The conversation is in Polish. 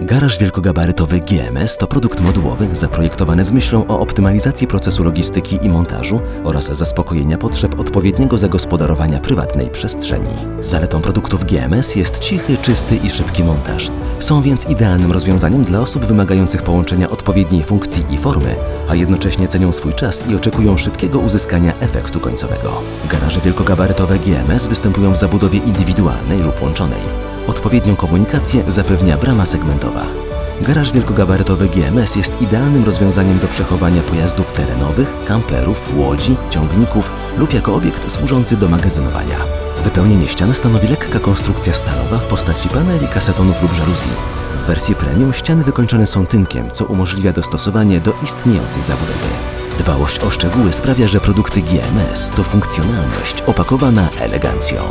Garaż wielkogabarytowy GMS to produkt modułowy zaprojektowany z myślą o optymalizacji procesu logistyki i montażu oraz zaspokojenia potrzeb odpowiedniego zagospodarowania prywatnej przestrzeni. Zaletą produktów GMS jest cichy, czysty i szybki montaż. Są więc idealnym rozwiązaniem dla osób wymagających połączenia odpowiedniej funkcji i formy, a jednocześnie cenią swój czas i oczekują szybkiego uzyskania efektu końcowego. Garaże wielkogabarytowe GMS występują w zabudowie indywidualnej lub łączonej. Odpowiednią komunikację zapewnia brama segmentowa. Garaż wielkogabarytowy GMS jest idealnym rozwiązaniem do przechowania pojazdów terenowych, kamperów, łodzi, ciągników lub jako obiekt służący do magazynowania. Wypełnienie ścian stanowi lekka konstrukcja stalowa w postaci paneli, kasetonów lub żaluzji. W wersji premium ściany wykończone są tynkiem, co umożliwia dostosowanie do istniejącej zabudowy. Dbałość o szczegóły sprawia, że produkty GMS to funkcjonalność opakowana elegancją.